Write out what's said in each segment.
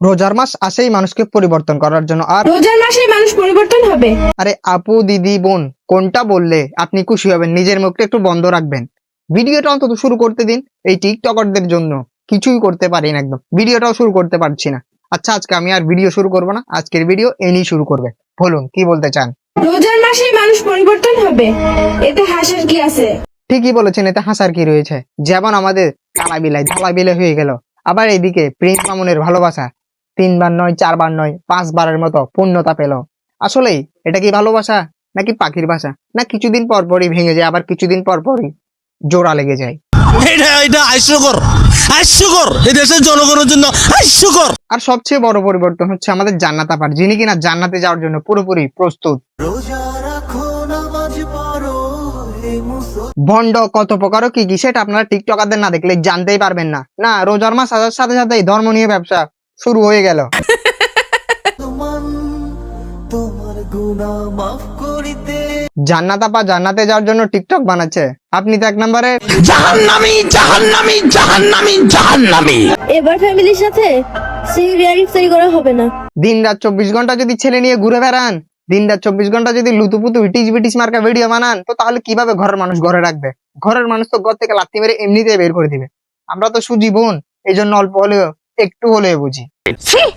রোজার মাস আসেই মানুষকে পরিবর্তন করার জন্য। আর রোজার মাসে মানুষ পরিবর্তন হবে? আরে আপু দিদি বোন কোনটা বললে আপনি খুশি হবেন? নিজের মুখটা একটু বন্ধ রাখবেন। ভিডিওটা অন্তত শুরু করতে দিন এই টিকটকারদের জন্য। কিছুই করতে পারি না একদম। ভিডিওটাও শুরু করতে পারছি না। আচ্ছা আজকে আমি আর ভিডিও শুরু করব না। আজকের ভিডিও এনি শুরু করবে। বলুন কি বলতে চান? রোজার মাসে মানুষ পরিবর্তন হবে? এতে হাসার কি আছে? ঠিকই বলেছেন এতে হাসার কি রয়েছে? যেমন আমাদের কালা বিলাই ধালা বিলাই হয়ে গেল। আবার এইদিকে প্রিন্স মামুনের ভালোবাসা। তিনবার নয় চারবার নয় পাঁচবারের মতো পূর্ণতা পেল। আসলেই এটা কি ভালোবাসা নাকি পাখির বাসা না কিছুদিন পর পরই ভেঙে যায় আবার কিছুদিন পর পরই জোড়া লেগে যায়। এটা এটা হাস্যকর হাস্যকর এই দেশের জনগণের জন্য হাস্যকর আর সবচেয়ে বড় পরিবর্তন হচ্ছে আমাদের জান্নাত আপার যিনি কিনা জান্নাতে যাওয়ার জন্য পুরোপুরি প্রস্তুত। ভণ্ড কত প্রকারও কি কি সেটা আপনারা টিকটকারদের না দেখলে জানতেই পারবেন না। না রোজার মাস আসার সাথে সাথেই ধর্ম নিয়ে ব্যবসা শুরু হয়ে গেল। জান্নাত আপা জান্নাতে যাওয়ার জন্য টিকটক বানাচ্ছে। আপনি তো এক নম্বরে জাহান্নামি জাহান্নামি জাহান্নামি জাহান্নামি। এবার ফ্যামিলির সাথে সিরিয়াল ইফতারি করা হবে না। দিন রাত চব্বিশ ঘণ্টা যদি ছেলে নিয়ে ঘুরে বেড়ান দিন রাত চব্বিশ ঘণ্টা যদি লুতুপুতু ইটিস বিটিস মার্কা ভিডিও বানান তো তাহলে কীভাবে ঘরের মানুষ ঘরে রাখবে? ঘরের মানুষ তো ঘর থেকে লাত্তি মেরে এমনিতে বের করে দিবে। আমরা তো সুজি বোন এই জন্য অল্প হলেও একটু হলেও বুঝি।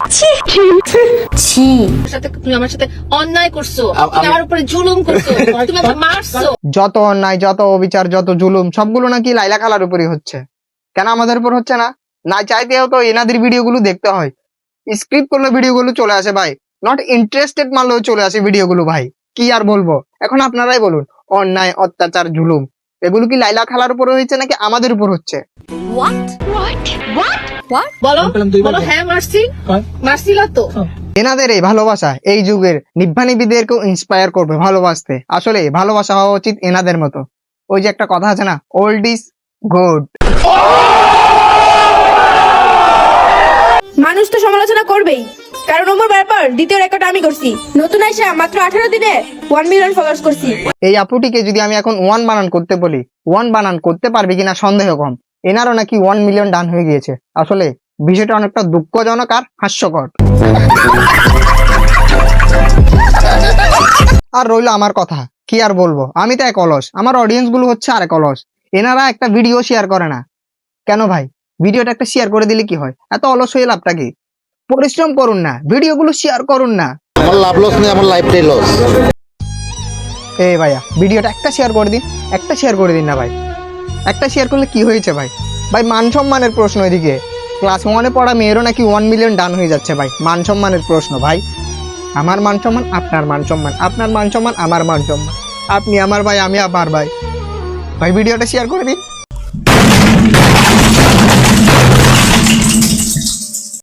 যত অন্যায় যত অবিচার যত জুলুম সবগুলো নাকি লাইলা খালার উপরই হচ্ছে। কেন আমাদের উপর হচ্ছে না? না চাইতেও তো এনাদের ভিডিওগুলো দেখতে হয়। স্ক্রিপ্ট করলে ভিডিওগুলো চলে আসে ভাই। নট ইন্টারেস্টেড মানলেও চলে আসে ভিডিওগুলো ভাই। কি আর বলব? এখন আপনারাই বলুন অন্যায় অত্যাচার জুলুম এগুলো কি লাইলা খালার উপর হচ্ছে নাকি আমাদের উপর হচ্ছে? বলো বলো হ্যাঁ তো? এনাদের এই ভালোবাসা এই যুগের নিব্বানিবিদেরকেও ইন্সপায়ার করবে ভালোবাসতে। আসলে ভালোবাসা হওয়া উচিত এনাদের মতো। ওই যে একটা কথা আছে না ওল্ড ইজ গুড মানুষ তো সমালোচনা করবেই। কারণ ওমর ব্যাপার দ্বিতীয় রেকর্ড আমি করছি। নতুন আইসা মাত্র আঠারো দিনে ওয়ান মিলিয়ন ফলোয়ার্স করছি। এই আপুটিকে যদি আমি এখন ওয়ান বানান করতে বলি ওয়ান বানান করতে পারবে কিনা সন্দেহ কম। এনারও নাকি ওয়ান মিলিয়ন ডান হয়ে গিয়েছে। আসলে বিষয়টা অনেকটা দুঃখজনক আর হাস্যকর। আর রইল আমার কথা কি আর বলব? আমি তো এক অলস আমার অডিয়েন্সগুলো হচ্ছে আর এক অলস। এনারা একটা ভিডিও শেয়ার করে না। কেন ভাই? ভিডিওটা একটা শেয়ার করে দিলে কি হয়? এত অলস হয়ে লাভটা কি? পরিশ্রম করুন না ভিডিওগুলো শেয়ার করুন না। আমার লাভ লস নেই আমার লাইফটাই লস এই ভাইয়া ভিডিওটা একটা শেয়ার করে দিন একটা শেয়ার করে দিন না ভাই। একটা শেয়ার করলে কি হয়েছে ভাই? ভাই, মান সম্মানের প্রশ্ন এদিকে। ক্লাস ওয়ানে পড়া মেয়েরও নাকি ওয়ান মিলিয়ন ডান হয়ে যাচ্ছে ভাই। মান সম্মানের প্রশ্ন ভাই। আমার মান সম্মান, আপনার মান সম্মান। আপনার মান সম্মান, আমার মান সম্মান। আপনি আমার ভাই, আমি আমার ভাই। ভাই, ভিডিওটা শেয়ার করে দিন।